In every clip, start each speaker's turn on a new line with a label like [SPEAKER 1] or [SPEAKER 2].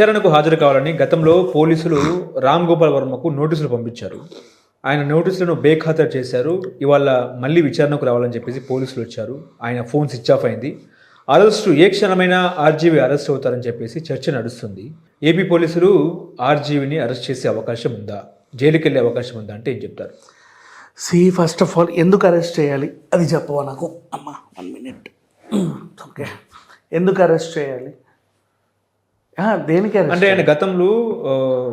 [SPEAKER 1] విచారణకు హాజరు కావాలని గతంలో పోలీసులు రామ్ గోపాల్ వర్మకు నోటీసులు పంపించారు. ఆయన నోటీసులను బేఖాతరు చేశారు. ఇవాళ మళ్ళీ విచారణకు రావాలని చెప్పేసి పోలీసులు వచ్చారు. ఆయన ఫోన్ స్విచ్ ఆఫ్ అయింది. అరెస్టు ఏ క్షణమైనా ఆర్జీవీ అరెస్ట్ అవుతారని చెప్పేసి చర్చ నడుస్తుంది. ఏపీ పోలీసులు ఆర్జీవిని అరెస్ట్ చేసే అవకాశం ఉందా? జైలుకి వెళ్ళే అవకాశం ఉందా అంటే ఏం చెప్తారు?
[SPEAKER 2] సి ఫస్ట్ ఆఫ్ ఆల్ ఎందుకు అరెస్ట్ చేయాలి? అది చెప్పవా నాకు? అమ్మా వన్ మినిట్. ఓకే. ఎందుకు అరెస్ట్ చేయాలి? దేనికి
[SPEAKER 1] అంటే ఆయన గతంలో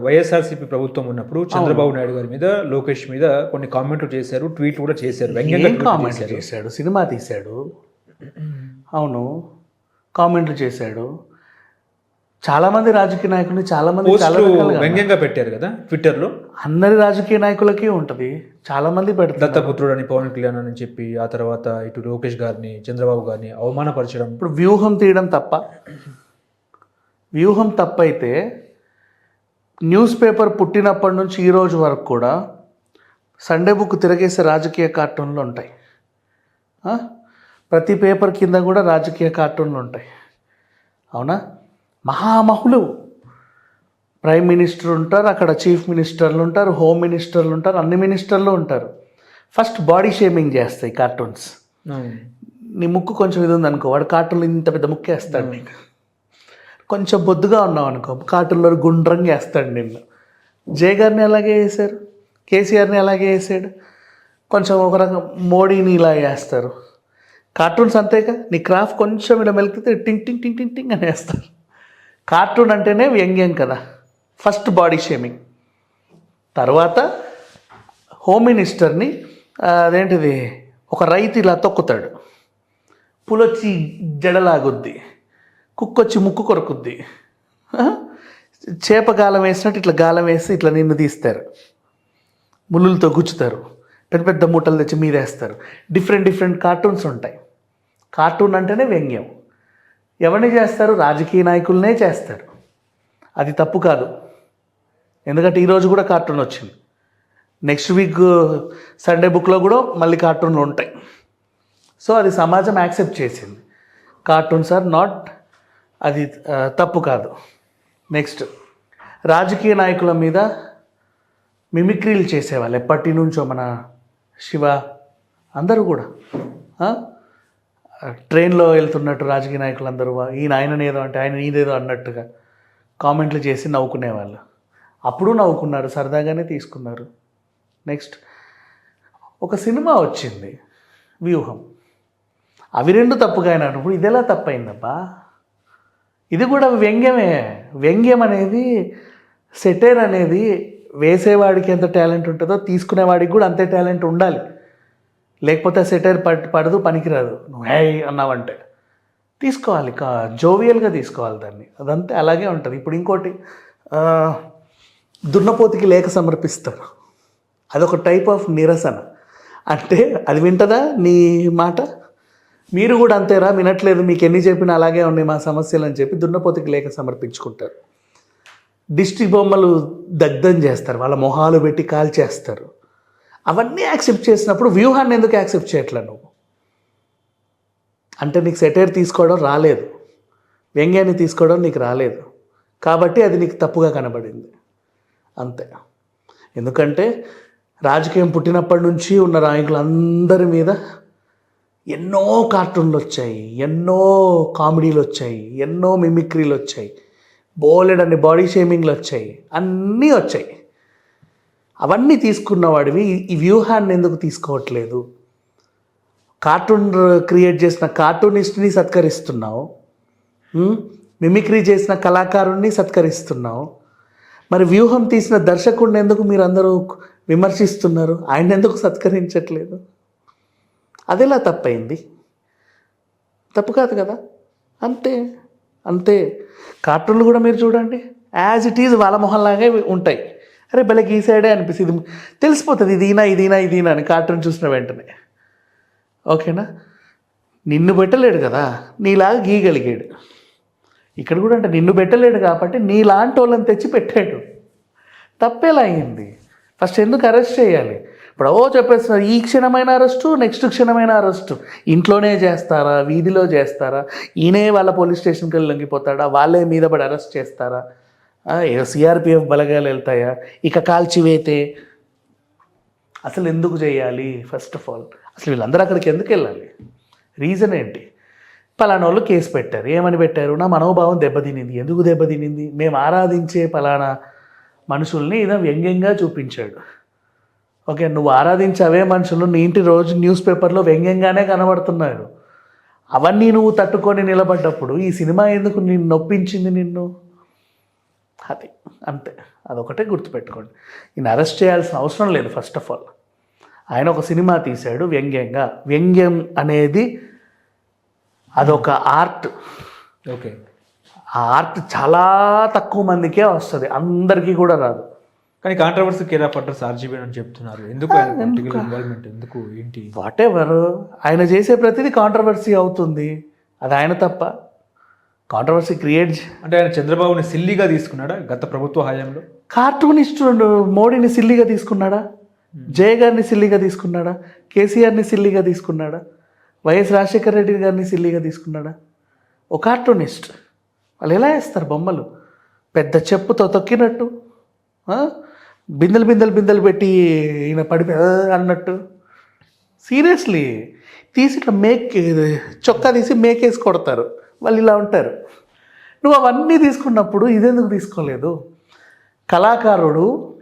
[SPEAKER 1] వైఎస్ఆర్సీపీ ప్రభుత్వం ఉన్నప్పుడు చంద్రబాబు నాయుడు గారి మీద లోకేష్ మీద కొన్ని కామెంట్లు చేశారు ట్వీట్ కూడా చేశారు వ్యంగ్యంగా
[SPEAKER 2] కామెంట్. చేశాడు? సినిమా తీశాడు. అవును. కామెంట్లు చేశాడు. చాలా మంది రాజకీయ నాయకుల్ని చాలా మంది చాలా
[SPEAKER 1] వ్యంగ్యంగా పెట్టారు కదా ట్విట్టర్లో
[SPEAKER 2] అందరి రాజకీయ నాయకులకి ఉంటది. చాలా మంది పెడతారు
[SPEAKER 1] దత్తపుత్రుడు అని పవన్ కళ్యాణ్ అని చెప్పి ఆ తర్వాత ఇటు లోకేష్ గారిని చంద్రబాబు గారిని అవమానపరచడం.
[SPEAKER 2] ఇప్పుడు వ్యూహం తీయడం తప్ప వ్యూహం తప్పైతే న్యూస్ పేపర్ పుట్టినప్పటి నుంచి ఈ రోజు వరకు కూడా సండే బుక్ తిరగేసే రాజకీయ కార్టూన్లు ఉంటాయి? ప్రతి పేపర్ కింద కూడా రాజకీయ కార్టూన్లు ఉంటాయి. అవునా? మహామహులు. ప్రైమ్ మినిస్టర్ ఉంటారు అక్కడ చీఫ్ మినిస్టర్లు ఉంటారు హోమ్ మినిస్టర్లు ఉంటారు అన్ని మినిస్టర్లు ఉంటారు. ఫస్ట్ బాడీ షేమింగ్ చేస్తాయి కార్టూన్స్. నీ ముక్కు కొంచెం ఇది ఉంది అనుకో వాడు కార్టూన్లో ఇంత పెద్ద ముక్కు వేస్తాడు నీకు. కొంచెం బొద్దుగా ఉన్నావు అనుకో. కార్టూన్లో గుండ్రంగా వేస్తాడు నిన్ను. జే గారిని అలాగే వేశారు? కేసీఆర్ని అలాగే వేసాడు కొంచెం ఒక రకం మోడీని ఇలా వేస్తారు. కార్టూన్స్ అంతేగా? నీ క్రాఫ్ట్ కొంచెం ఇలా మెలికితే టింగ్ టింగ్ టింగ్ టింగ్ టింగ్ అని వేస్తారు. కార్టూన్ అంటేనే వ్యంగ్యం కదా. First body shaming. తర్వాత హోమ్ మినిస్టర్ని అదేంటిది? ఒక రైతు ఇలా తొక్కుతాడు. పులొచ్చి జడలాగుద్ది. కుక్కొచ్చి ముక్కు కొరకుద్ది. చేప గాలం వేసినట్టు ఇట్లా గాలం వేసి ఇట్లా నిన్ను తీస్తారు. ముళ్ళులతో గుచ్చుతారు. పెద్ద పెద్ద మూటలు తెచ్చి మీదేస్తారు డిఫరెంట్ డిఫరెంట్ కార్టూన్స్ ఉంటాయి. కార్టూన్ అంటేనే వ్యంగ్యం. ఎవరిని చేస్తారు? రాజకీయ నాయకులనే చేస్తారు. అది తప్పు కాదు. ఎందుకంటే ఈరోజు కూడా కార్టూన్ వచ్చింది. నెక్స్ట్ వీక్ సండే బుక్లో కూడా మళ్ళీ కార్టూన్లు ఉంటాయి. సో అది సమాజం యాక్సెప్ట్ చేసింది. కార్టూన్స్ ఆర్ నాట్ అది తప్పు కాదు. నెక్స్ట్ రాజకీయ నాయకుల మీద మిమిక్రీలు చేసేవాళ్ళు. ఎప్పటి నుంచో మన శివ అందరూ కూడా. ట్రైన్లో వెళ్తున్నట్టు రాజకీయ నాయకులు అందరూ ఈయన ఆయన ఏదో అంటే ఆయన ఈయనేదో అన్నట్టుగా కామెంట్లు చేసి నవ్వుకునేవాళ్ళు. అప్పుడు నవ్వుకున్నారు సరదాగానే తీసుకున్నారు. నెక్స్ట్ ఒక సినిమా వచ్చింది. వ్యూహం. అవి రెండు తప్పుగా అయినప్పుడు ఇదెలా ఎలా తప్పైందబ్బా? ఇది కూడా వ్యంగ్యమే. వ్యంగ్యం అనేది సెటైర్ అనేది వేసేవాడికి ఎంత టాలెంట్ ఉంటుందో తీసుకునేవాడికి కూడా అంతే టాలెంట్ ఉండాలి. లేకపోతే సెటైర్ పడ్ పడదు పనికిరాదు. నువ్వు హే అన్నావంటే. తీసుకోవాలి కా జోవియల్గా తీసుకోవాలి దాన్ని. అదంతే అలాగే ఉంటుంది. ఇప్పుడు ఇంకోటి దున్నపోతికి లేఖ సమర్పిస్తారు అదొక టైప్ ఆఫ్ నిరసన. అంటే అది వింటదా నీ మాట? మీరు కూడా అంతేరా వినట్లేదు మీకు ఎన్ని చెప్పినా అలాగే ఉన్నాయి మా సమస్యలు అని చెప్పి దున్నపోతికి లేఖ సమర్పించుకుంటారు. దిష్టి బొమ్మలు దగ్ధం చేస్తారు వాళ్ళ మొహాలు పెట్టి కాల్చేస్తారు. అవన్నీ యాక్సెప్ట్ చేసినప్పుడు వ్యూహాన్ని ఎందుకు యాక్సెప్ట్ చేయట్లే నువ్వు? అంటే నీకు సెటైర్ తీసుకోవడం రాలేదు. వ్యంగ్యాన్ని తీసుకోవడం నీకు రాలేదు. కాబట్టి అది నీకు తప్పుగా కనబడింది. అంతే. ఎందుకంటే రాజకీయం పుట్టినప్పటి నుంచి ఉన్న నాయకులందరి మీద ఎన్నో కార్టూన్లు వచ్చాయి ఎన్నో కామెడీలు వచ్చాయి ఎన్నో మిమిక్రీలు వచ్చాయి బోలెడ్ బోలెడన్ని బాడీ షేమింగ్లు వచ్చాయి అన్నీ వచ్చాయి. అవన్నీ తీసుకున్నవాడివి ఈ వ్యూహాన్ని ఎందుకు తీసుకోవట్లేదు? కార్టూన్ క్రియేట్ చేసిన కార్టూనిస్ట్ని సత్కరిస్తున్నావు. మిమిక్రీ చేసిన కళాకారుణ్ణి సత్కరిస్తున్నావు. మరి వ్యూహం తీసిన దర్శకుడిని ఎందుకు మీరు అందరూ విమర్శిస్తున్నారు? ఆయన ఎందుకు సత్కరించట్లేదు? అదెలా తప్పైంది. తప్పు కాదు కదా? అంతే అంతే. కార్టూన్లు కూడా మీరు చూడండి. యాజ్ ఇట్ ఈజ్ వాళ్ళ మొహంలాగే ఉంటాయి. అరే భలే గీసాడే సైడే అనిపిస్తుంది తెలిసిపోతుంది ఇదినా ఇదినా ఇదినా అని కార్టూన్ చూసిన వెంటనే. ఓకేనా? నిన్ను పెట్టలేడు కదా? నీలాగా గీయగలిగాడు. ఇక్కడ కూడా అంటే నిన్ను పెట్టలేడు కాబట్టి నీలాంటి వాళ్ళని తెచ్చి పెట్టాడు తప్పేలా అయింది? ఫస్ట్ ఎందుకు అరెస్ట్ చేయాలి? ఎప్పుడో చెప్పేస్తున్నారు ఈ క్షణమైన అరెస్టు నెక్స్ట్ క్షణమైన అరెస్టు. ఇంట్లోనే చేస్తారా? వీధిలో చేస్తారా? ఈయనే వాళ్ళ పోలీస్ స్టేషన్కి వెళ్ళి లొంగిపోతాడా? వాళ్ళే మీద పడి అరెస్ట్ చేస్తారా? సిఆర్పిఎఫ్ బలగాలు వెళ్తాయా? ఇక కాల్చివేతే అసలు ఎందుకు చేయాలి? ఫస్ట్ ఆఫ్ ఆల్ అసలు వీళ్ళందరూ అక్కడికి ఎందుకు వెళ్ళాలి? రీజన్ ఏంటి? పలానా వాళ్ళు కేసు పెట్టారు. ఏమని పెట్టారు? నా మనోభావం దెబ్బతినింది. ఎందుకు దెబ్బతినింది? మేము ఆరాధించే పలానా మనుషుల్ని ఇదో వ్యంగ్యంగా చూపించాడు. ఓకే నువ్వు ఆరాధించే అవే మనుషులు నీ ఇంటి రోజు న్యూస్ పేపర్లో వ్యంగ్యంగానే కనబడుతున్నారు అవన్నీ నువ్వు తట్టుకొని నిలబడ్డప్పుడు ఈ సినిమా ఎందుకు నిన్ను నొప్పించింది నిన్ను? అది అంతే. అదొకటే గుర్తుపెట్టుకోండి. ఈయన అరెస్ట్ చేయాల్సిన అవసరం లేదు ఫస్ట్ ఆఫ్ ఆల్ ఆయన ఒక సినిమా తీశాడు వ్యంగ్యంగా. వ్యంగ్యం అనేది అదొక ఆర్ట్
[SPEAKER 1] ఓకే.
[SPEAKER 2] ఆ ఆర్ట్ చాలా తక్కువ మందికే వస్తుంది అందరికీ కూడా రాదు.
[SPEAKER 1] కానీ controversy care of address RGV అని చెప్తున్నారు? ఎందుకు ఆయన పొలిటికల్ ఇన్వాల్వ్మెంట్ ఎందుకు ఏంటి?
[SPEAKER 2] వాట్ ఎవర్ ఆయన చేసే ప్రతిదీ కాంట్రవర్సీ అవుతుంది. అది ఆయన తప్ప. కాంట్రవర్సీ క్రియేట్
[SPEAKER 1] అంటే ఆయన చంద్రబాబుని సిల్లిగా తీసుకున్నాడా గత ప్రభుత్వ హయాంలో?
[SPEAKER 2] కార్టూనిస్ట్ మోడీని సిల్లిగా తీసుకున్నాడా? జయ గారిని సిల్లిగా తీసుకున్నాడా? కేసీఆర్ని సిల్లిగా తీసుకున్నాడా? వైఎస్ రాజశేఖర రెడ్డి గారిని సిల్లిగా తీసుకున్నాడా? ఒక కార్టూనిస్ట్. వాళ్ళు ఎలా వేస్తారు బొమ్మలు? పెద్ద చెప్పుతో తొక్కినట్టు? బిందెలు బిందెలు బిందెలు పెట్టి ఈయన పడిపో అన్నట్టు. సీరియస్లీ తీసి ఇట్లా మేక్ చొక్కా తీసి మేకేసి కొడతారు. వాళ్ళు ఇలా ఉంటారు. నువ్వు అవన్నీ తీసుకున్నప్పుడు ఇదెందుకు తీసుకోలేదు? కళాకారుడు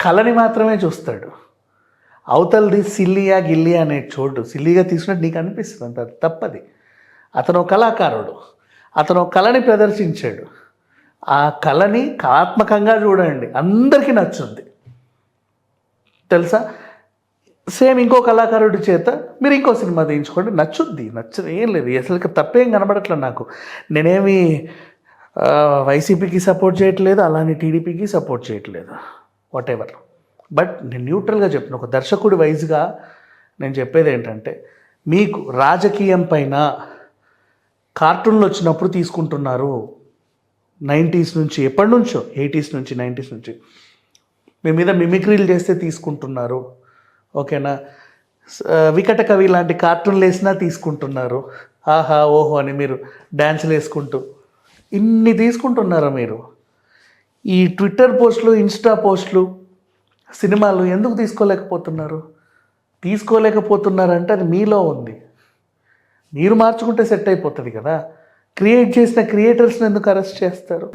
[SPEAKER 2] కళని మాత్రమే చూస్తాడు. అవతలది సిల్లియా గిల్లియా అనే చోటు. సిల్లిగా తీసుకున్నట్టు నీకు అనిపిస్తుంది అంత తప్పది. అతను కళాకారుడు. అతను కళని ప్రదర్శించాడు. ఆ కళని కళాత్మకంగా చూడండి. అందరికీ నచ్చుద్ది. తెలుసా? సేమ్ ఇంకో కళాకారుడి చేత మీరు ఇంకో సినిమా తీయించుకోండి. నచ్చుద్ది. నచ్చదు ఏం లేదు. అసలు తప్పేం కనబడట్లేదు నాకు. నేనేమి వైసీపీకి సపోర్ట్ చేయట్లేదు. అలానే టీడీపీకి సపోర్ట్ చేయట్లేదు. వాట్ ఎవర్ బట్ నేను న్యూట్రల్గా చెప్తున్నా. ఒక దర్శకుడి వైజ్గా నేను చెప్పేది ఏంటంటే మీకు రాజకీయం పైన కార్టూన్లు వచ్చినప్పుడు తీసుకుంటున్నారు. నైంటీస్ నుంచి ఎప్పటి నుంచో ఎయిటీస్ నుంచి నైంటీస్ నుంచి. మీ మీద మిమిక్రీలు చేస్తే తీసుకుంటున్నారు. ఓకేనా? వికట కవి లాంటి కార్టూన్లు వేసినా తీసుకుంటున్నారు. ఆహా ఓహో అని మీరు డ్యాన్సులు వేసుకుంటూ. ఇన్ని తీసుకుంటున్నారా మీరు? ఈ ట్విట్టర్ పోస్టులు ఇన్స్టా పోస్టులు సినిమాలు ఎందుకు తీసుకోలేకపోతున్నారు? తీసుకోలేకపోతున్నారంటే అది మీలో ఉంది. మీరు మార్చుకుంటే సెట్ అయిపోతుంది కదా. క్రియేట్ చేసిన క్రియేటర్స్ని ఎందుకు అరెస్ట్ చేస్తారు?